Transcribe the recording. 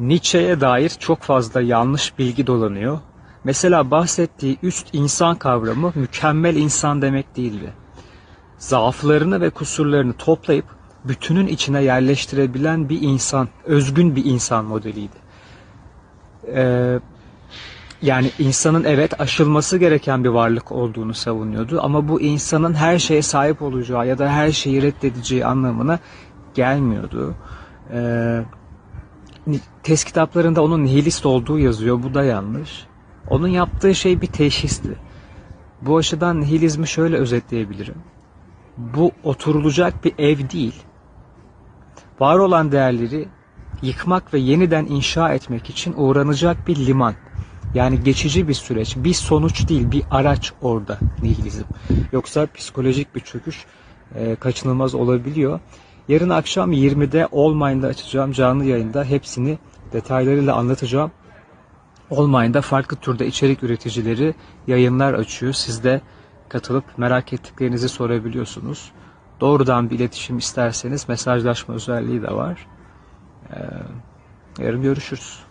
Nietzsche'ye dair çok fazla yanlış bilgi dolanıyor. Mesela bahsettiği üst insan kavramı mükemmel insan demek değildi. Zaaflarını ve kusurlarını toplayıp bütünün içine yerleştirebilen bir insan, özgün bir insan modeliydi. Ee, yani insanın evet aşılması gereken bir varlık olduğunu savunuyordu ama bu insanın her şeye sahip olacağı ya da her şeyi reddedeceği anlamına gelmiyordu. Ee, test kitaplarında onun nihilist olduğu yazıyor. Bu da yanlış. Onun yaptığı şey bir teşhisti. Bu açıdan nihilizmi şöyle özetleyebilirim. Bu oturulacak bir ev değil. Var olan değerleri yıkmak ve yeniden inşa etmek için uğranacak bir liman. Yani geçici bir süreç, bir sonuç değil, bir araç orada nihilizm. Yoksa psikolojik bir çöküş e, kaçınılmaz olabiliyor. Yarın akşam 20'de All açacağım canlı yayında hepsini detaylarıyla anlatacağım. All farklı türde içerik üreticileri yayınlar açıyor. Siz de katılıp merak ettiklerinizi sorabiliyorsunuz. Doğrudan bir iletişim isterseniz mesajlaşma özelliği de var. Ee, yarın görüşürüz.